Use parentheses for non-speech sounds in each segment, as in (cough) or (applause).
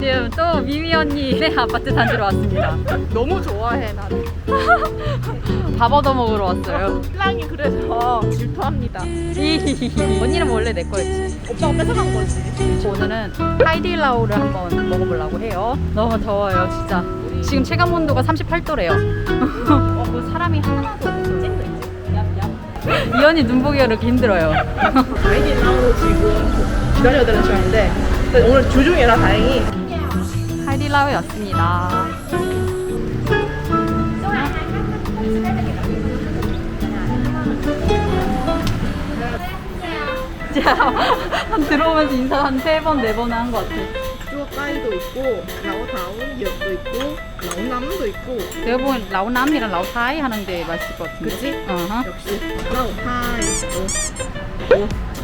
지금 또 미미 언니네 아파트 단지로 왔습니다. 너무 좋아해 나는. (laughs) 밥 얻어 먹으러 왔어요. 신랑이 그래서 질투합니다. (laughs) 언니는 원래 내 거였지. 오빠가 뺏어간 거지. 오늘은 하이디라오를 한번 먹어보려고 해요. 너무 더워요, 진짜. 지금 체감 온도가 38도래요. 어, 뭐 사람이 하나도 없어. 이 언니 눈 보기가 이렇게 힘들어요. (laughs) 나오고 지금 기다려야 되는 시간인데 근데 오늘 주중이라 다행히. 진짜 한 (laughs) 들어오면서 인사 한 세 번, 네번한것 같아. 쭈어까이도 있고 라오다운 엽도 있고 라오남도 있고 내가 보기엔 라오남이랑 라오타이 하는데 맛있을 것 같은데. 그치? 어허. 역시 라오파이 있고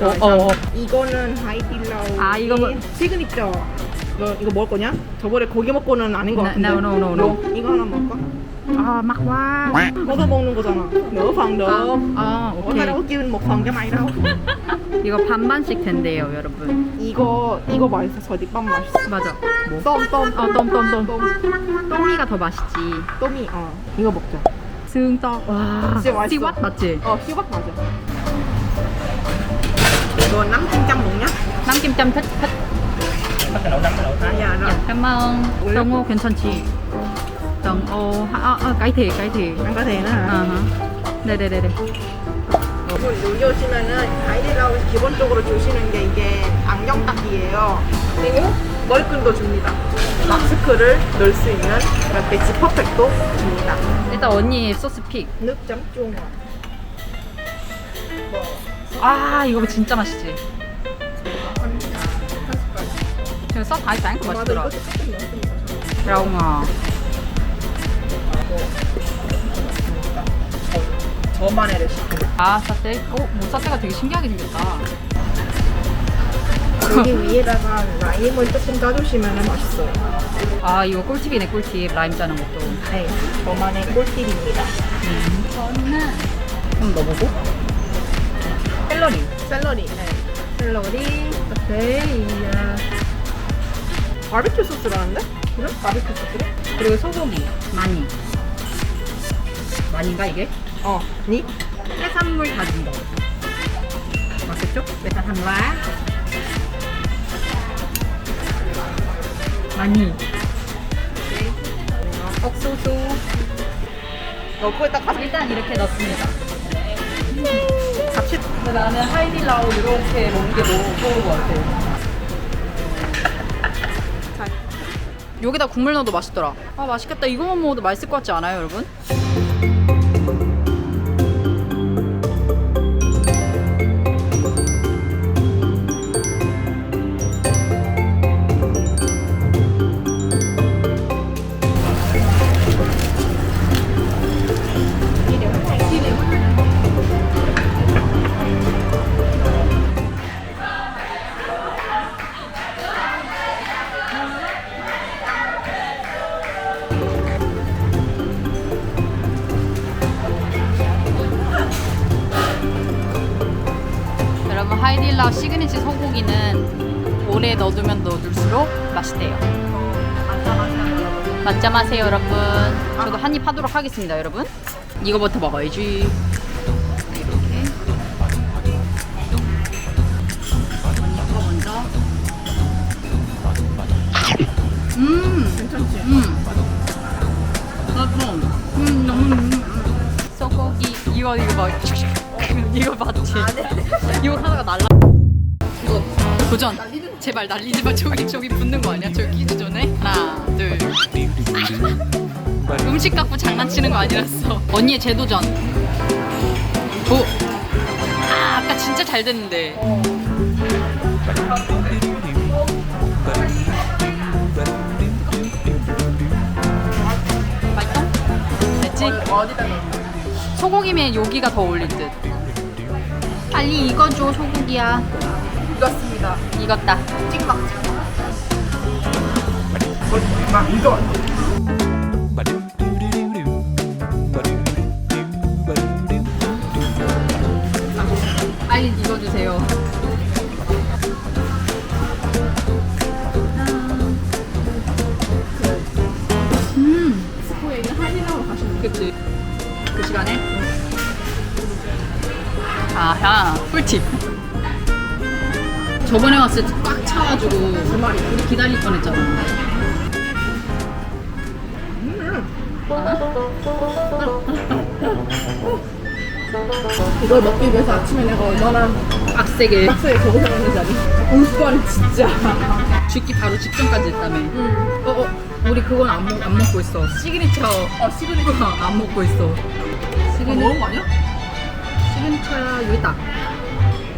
어, 어, 어. 이거는 하이딜라오 아, 이거 뭐- 시그니처 너 이거 먹을 거냐? 저번에 고기 먹고는 아닌 것 No, 같은데 no, no, no, no. 이거, 이거 하나 먹을까? 아, 막 와. 걷어 먹는 거잖아 phần được 아, tao đâu 오케이. có kêu một phần cho mày đâu 이거 반반씩 된대요, 여러분. 이거 이거 맛있어 저뒷밥 맛있어 맞아. 뭐? 똠똠 어, 똠똠똠. 똠 똥이가 더 맛있지. 똠이 어 이거 먹자 승떡. 와. 진짜 맛있어. 씨왓 맞지? 어 시박 맞아 이거 남김장 먹냐? 남김짬 펫, 펫. 아니야 나 까망. 덩오 괜찮지? 덩오. 아, 아, 까이테, 까이테. 안 가되나 아하. 네네 네 네. 여기 오시면은 아이디라우에서 기본적으로 주시는 게 이게 안경 닦기예요 그리고 머리끈도 줍니다 마스크를 넣을 수 있는 이렇게 지퍼백도 줍니다 일단 언니 소스 픽. 늑점 쫑 아, 이거 진짜 맛있지? 지금 써 다이 다잉 거 맛있더라. 라옹아. 저만의 레시피 아, 사태? 어, 뭐 사태가 되게 신기하게 생겼다. 여기 위에다가 라임을 조금 짜주시면 맛있어요 아, 이거 꿀팁이네, 꿀팁. 라임 짜는 것도. 네 저만의 꿀팁입니다 저는 좀 넣어보고. 샐러리. 샐러리 네. 샐러리. 오케이. 바비큐 소스라는데? 그래? 바비큐 소스래? 그리고 소고기. 많이. 많이인가, 이게? 어 니? 해산물 다진 거. 맞겠죠? 해산물. 많이. 옥수수. 넣고 딱 일단 이렇게 넣습니다. 같이 근데 나는 하이디라오 이렇게 먹는 게 너무 좋은 것 같아. 여기다 국물 넣어도 맛있더라. 아 맛있겠다. 이거만 먹어도 맛있을 것 같지 않아요, 여러분? 하이딜라오 시그니처 소고기는 오래 넣어두면 넣어둘수록 맛있대요. 맛잠하세요 여러분. 저도 한 입 하도록 하겠습니다 여러분. 이거부터 먹어야지. 이렇게. 이거 먼저. 음. 괜찮지? 음. 나도. 음 너무. 음. 소고기 이거 이거 막 이거 맞지? 이거 하다가 날라. 이거 도전. 제발 날리지 마. 저기 저기 붙는 거 아니야? 저기 끼기 전에. 하나, 둘. 음식 갖고 장난치는 거 아니랐어. 언니의 재도전. 오. 아, 아까 진짜 잘 됐는데. 맛있어? 됐지? 소고기면 여기가 더 어울릴 듯. 빨리 익어줘 소고기야. 익었습니다 익었다. 찍막 막 익어 빨리 익어주세요. 꿀팁. 저번에 왔을 때 꽉 차가지고 우리 기다릴 뻔했잖아. 이걸 먹기 위해서 아침에 내가 얼마나 빡세게 빡세게 고생했는지 아니? 울수는 진짜. 죽기 바로 직전까지 했다며. 어, 어, 우리 그건 안, 먹, 안 먹고 있어. 시그니처. 어, 시그니처 안 먹고 있어. 시그니, 먹은 거 아니야? 시그니처야 여기 있다.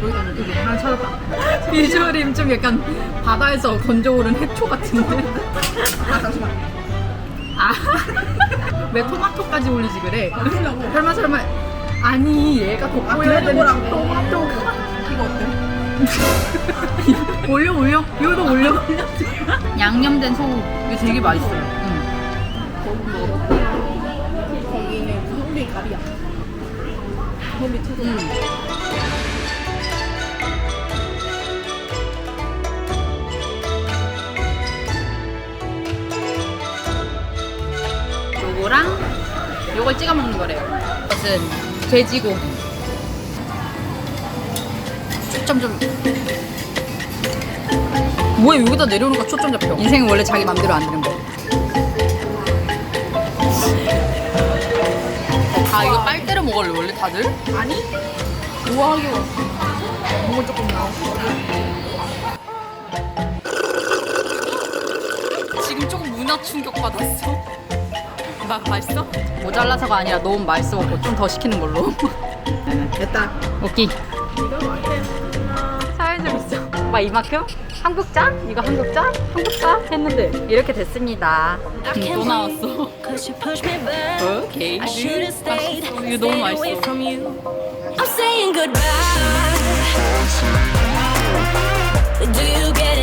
(laughs) 비주얼이 좀 약간 바다에서 건져오른 해초 같은데. 아 잠시만. 아, (laughs) 왜 토마토까지 올리지 그래? 그러려고. 설마 설마 아니 얘가 아 돋보여야 되는 그래도랑 토마토 이거 어때? (laughs) 올려 올려 이거도 올려 양념된 소금 이거 되게 맛있어요 응. 거기는 구성비 가리야. 구성비 채소. 응. 요거랑 요걸 찍어 먹는 거래요 이것은 돼지고기 초점 좀 뭐야 여기다 내려오니까 초점 잡혀 인생은 원래 자기 맘대로 안 되는 거야 아 이거 빨대로 먹을래 원래 다들? 아니? 우아하게 왔어. 먹을 조금 나오고. 지금 조금 문화 충격 받았어. 나 맛있어? 모자라서가 아니라 너무 맛있어갖고 좀 더 시키는 걸로. 됐다. 오케이. 사회적 있어. 막 이만큼? 한국자? 이거 한국자? 한국자? 했는데 이렇게 됐습니다. 음, 또 나왔어. Cause you push me back. 오케이. I should have stayed. 맛있어. 이거 너무 stayed away 맛있어. from you. I'm saying goodbye. Do you get